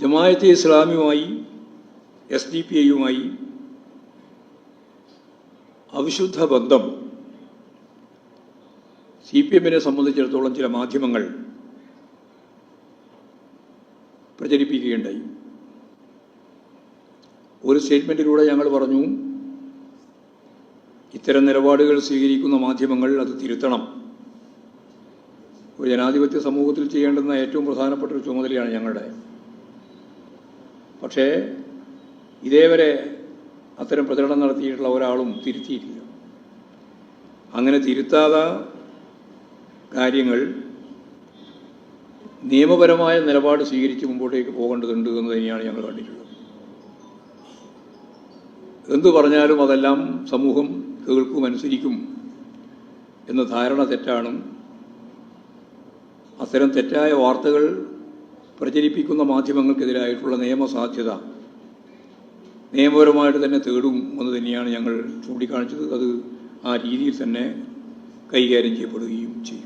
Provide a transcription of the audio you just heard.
ജമായത്തെ ഇസ്ലാമിയുമായി S D P ഐയുമായി അവിശുദ്ധ ബന്ധം സി പി എമ്മിനെ സംബന്ധിച്ചിടത്തോളം ചില മാധ്യമങ്ങൾ പ്രചരിപ്പിക്കുകയുണ്ടായി. ഒരു സ്റ്റേറ്റ്മെന്റിലൂടെ ഞങ്ങൾ പറഞ്ഞു ഇത്തരം നിലപാടുകൾ സ്വീകരിക്കുന്ന മാധ്യമങ്ങൾ അത് തിരുത്തണം. ഒരു ജനാധിപത്യ സമൂഹത്തിൽ ചെയ്യേണ്ടുന്ന ഏറ്റവും പ്രധാനപ്പെട്ട ഒരു ചുമതലയാണ് ഞങ്ങളുടെ. പക്ഷേ ഇതേവരെ അത്തരം പ്രചരണം നടത്തിയിട്ടുള്ള ഒരാളും തിരുത്തിയിട്ടില്ല. അങ്ങനെ തിരുത്താത കാര്യങ്ങൾ നിയമപരമായ നിലപാട് സ്വീകരിച്ച് മുമ്പോട്ടേക്ക് പോകേണ്ടതുണ്ട് എന്ന് തന്നെയാണ് ഞങ്ങൾ കണ്ടിട്ടുള്ളത്. എന്തു പറഞ്ഞാലും അതെല്ലാം സമൂഹം കേൾക്കും അനുസരിക്കും എന്ന ധാരണ തെറ്റാണ്. അത്തരം തെറ്റായ വാർത്തകൾ പ്രചരിപ്പിക്കുന്ന മാധ്യമങ്ങൾക്കെതിരായിട്ടുള്ള നിയമസാധ്യത നിയമപരമായിട്ട് തന്നെ തേടും എന്ന് തന്നെയാണ് ഞങ്ങൾ ചൂണ്ടിക്കാണിച്ചത്. അത് ആ രീതിയിൽ തന്നെ കൈകാര്യം ചെയ്യപ്പെടുകയും ചെയ്യും.